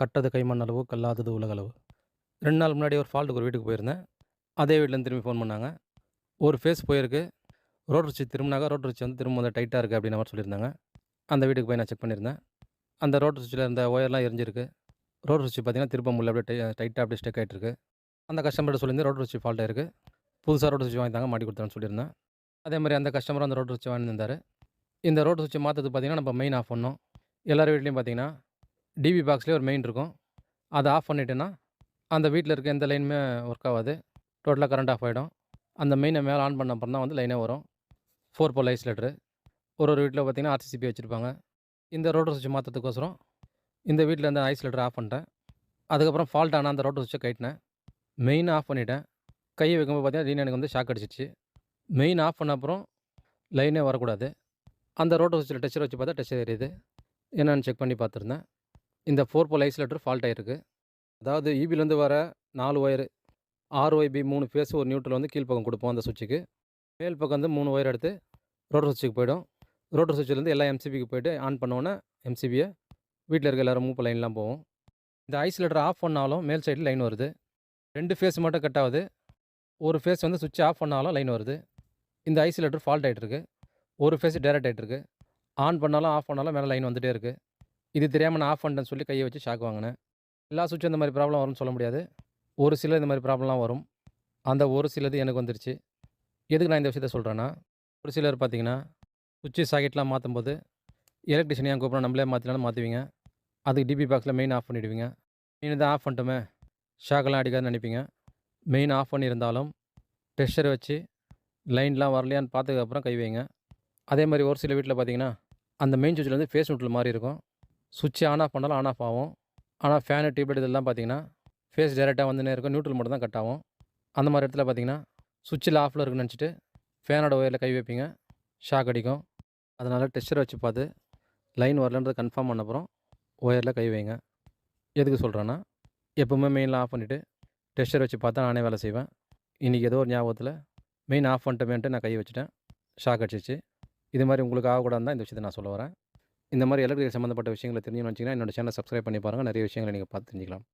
கட்டது கைமண் அளவு கல்லாதது உலகளவு. ரெண்டு நாள் முன்னாடி ஒரு ஃபால்ட்டுக்கு ஒரு வீட்டுக்கு போயிருந்தேன். அதே வீட்டிலேருந்து திரும்பி ஃபோன் பண்ணாங்க. ஒரு ஃபேஸ் போயிருக்கு. ரோட் ரிச்சி திரும்பினாங்க ரோட் ரிச்சி வந்து திரும்ப வந்து டைட்டாக இருக்குது அப்படின்னு மாதிரி சொல்லியிருந்தாங்க. அந்த வீட்டுக்கு போய் நான் செக் பண்ணியிருந்தேன். அந்த ரோட் ரிச்சியில் இருந்த ஒயர்லாம் எரிஞ்சிருக்கு. ரோட் ரிச்சி பார்த்தீங்கன்னா திரும்ப முடியல அப்படியே டை டைட்டாக அப்படியே ஸ்டெக் ஆகிட்டுருக்கு அந்த கஸ்டமர்கிட்ட சொல்லியிருந்தேன் ரோட் ரிச்சி ஃபால்ட்டாக இருக்குது புதுசாக ரோட் ரிச்சி வாங்கித்தாங்க மாட்டி கொடுத்தேன்னு சொல்லியிருந்தேன். அதே மாதிரி அந்த கஸ்டமரும் அந்த ரோட் ரிச்சி வாங்கியிருந்தார். இந்த ரோட் ரிச்சி மாற்றுறது பார்த்தீங்கன்னா நம்ம மெயின் ஆஃப் பண்ணோம் எல்லார் வீட்லேயும் பார்த்தீங்கன்னா டிபி பாக்ஸ்லேயே ஒரு மெயின் இருக்கும். அதை ஆஃப் பண்ணிட்டேன்னா அந்த வீட்டில் இருக்க எந்த லைனுமே ஒர்க் ஆகாது. டோட்டலாக கரண்ட் ஆஃப் ஆகிடும் அந்த மெயினை மேலே ஆன் பண்ண அப்புறம் தான் வந்து லைனே வரும். ஃபோர் போல் ஐஸ்லேட்டரு ஒரு ஒரு வீட்டில் பார்த்திங்கன்னா ஆர்சிசிபி வச்சுருப்பாங்க. இந்த ரோட்டர் சுவிட்ச் மாற்றத்துக்கோசரம் இந்த வீட்டில் இந்த ஐஸ்லேட்டர் ஆஃப் பண்ணிட்டேன். அதுக்கப்புறம் ஃபால்ட் ஆனால் அந்த ரோட்டர் சுவிட்சை கட்டினேன். மெயின் ஆஃப் பண்ணிட்டேன். கையை வைக்கும்போது பார்த்தீங்கன்னா எனக்கு வந்து ஷாக் அடிச்சிச்சு. மெயின் ஆஃப் பண்ண அப்புறம் லைனே வரக்கூடாது. அந்த ரோட்டர் சுவிட்சில் டச்சர் வச்சு பார்த்தா டச்சர் எரியுது. என்னென்னு செக் பண்ணி பார்த்துருந்தேன். இந்த ஃபோர் போல் ஐசோலேட்டர் ஃபால்ட் ஆகிருக்கு அதாவது ஈபிலேருந்து வர நாலு ஒயரு ஒய்பி மூணு ஃபேஸ் ஒரு நியூட்ரல் வந்து கீழ்ப்பக்கம் கொடுப்போம் அந்த சுவிட்சுக்கு மேல் பக்கம் வந்து மூணு ஒயர் எடுத்து ரோட்டர் சுவிட்சுக்கு போயிடும். ரோட்டர் சுவிட்சிலேருந்து எல்லா எம்சிபிக்கு போயிட்டு ஆன் பண்ணோன்னே எம்சிபியை வீட்டில் இருக்க எல்லாரும் மூப்பு லைன்லாம் போவோம் இந்த ஐசோலேட்டர் ஆஃப் பண்ணாலும் மேல் சைடில் லைன் வருது. ரெண்டு ஃபேஸ் மட்டும் கட் ஆகுது. ஒரு ஃபேஸ் வந்து சுவிட்ச் ஆஃப் பண்ணாலும் லைன் வருது. இந்த ஐசோலேட்டர் ஃபால்ட் ஆகிட்டுருக்கு ஒரு ஃபேஸ் டேரக்ட் ஆகிட்டுருக்கு ஆன் பண்ணாலும் ஆஃப் பண்ணாலும் மேலே லைன் வந்துகிட்டே இருக்குது இது தெரியாமல் நான் ஆஃப் பண்ணிட்டேன்னு சொல்லி கையை வச்சு ஷாக் வாங்கினேன். எல்லா சுவிட்சும் இந்த மாதிரி ப்ராப்ளம் வரும்னு சொல்ல முடியாது. ஒரு சில இந்த மாதிரி ப்ராப்ளம்லாம் வரும். அந்த ஒரு சிலது எனக்கு வந்துருச்சு. எதுக்கு நான் இந்த விஷயத்த சொல்கிறேன்னா ஒரு சிலர் பார்த்தீங்கன்னா சுவிட்சு சாக்கெட்லாம் மாற்றும் போது எலக்ட்ரிஷியன் ஏன் கூப்பிட்றோம் நம்மளே மாற்றினாலும் மாற்றுவீங்க அதுக்கு டிபி பாக்ஸில் மெயின் ஆஃப் பண்ணிவிடுவீங்க மெயின் தான் ஆஃப் பண்ணிட்டோமே ஷாக்கெல்லாம் அடிக்காதுன்னு நினைப்பீங்க. மெயின் ஆஃப் பண்ணியிருந்தாலும் டெஸ்டர் வச்சு லைன்லாம் வரலையான்னு பார்த்ததுக்கப்புறம் கை வைங்க. அதே மாதிரி ஒரு சில வீட்டில் பார்த்தீங்கன்னா அந்த மெயின் சுவிட்சில் வந்து ஃபேஸ் நூட்டில் மாதிரி இருக்கும் சுவிட்ச் ஆன் ஆஃப் பண்ணாலும் ஆன் ஆஃப் ஆகும். ஆனால் ஃபேனு டியூப்லைட் இதெல்லாம் பார்த்தீங்கன்னா ஃபேஸ் டேரெக்டாக வந்துனே இருக்கும்? நியூட்ரல் மட்டும் தான் கட் ஆகும். அந்த மாதிரி இடத்துல பார்த்தீங்கன்னா சுவிட்சில் ஆஃபில் இருக்குன்னு நினச்சிட்டு ஃபேனோட ஒயரில் கை வைப்பீங்க. ஷாக் அடிக்கும். அதனால் டெஸ்டர் வச்சு பார்த்து லைன் வரலன்றது கன்ஃபார்ம் பண்ண அப்புறம் ஒயரில் கை வைங்க. எதுக்கு சொல்கிறேன்னா எப்போவுமே மெயினில் ஆஃப் பண்ணிவிட்டு டெஸ்டர் வச்சு பார்த்தா நானே வேலை செய்வேன். இன்றைக்கி ஏதோ ஒரு ஞாபகத்தில் மெயின் ஆஃப் பண்ணிட்டோமேன்ட்டு நான் கை வச்சுட்டேன். ஷாக் அடிச்சிச்சு இது மாதிரி உங்களுக்கு ஆகக்கூடாது தான் இந்த விஷயத்தை நான் சொல்ல வரேன். இந்த மாதிரி எலக்ட்ரிக்கல் சம்மந்தப்பட்ட விஷயங்களை தெரிஞ்சுன்னு வச்சிங்கன்னா என்னோட சேனல் சப்ஸ்கிரைப் பண்ணி பாருங்கள் நிறைய விஷயங்களை நீங்கள் பார்த்து தெரிஞ்சுக்கலாம்.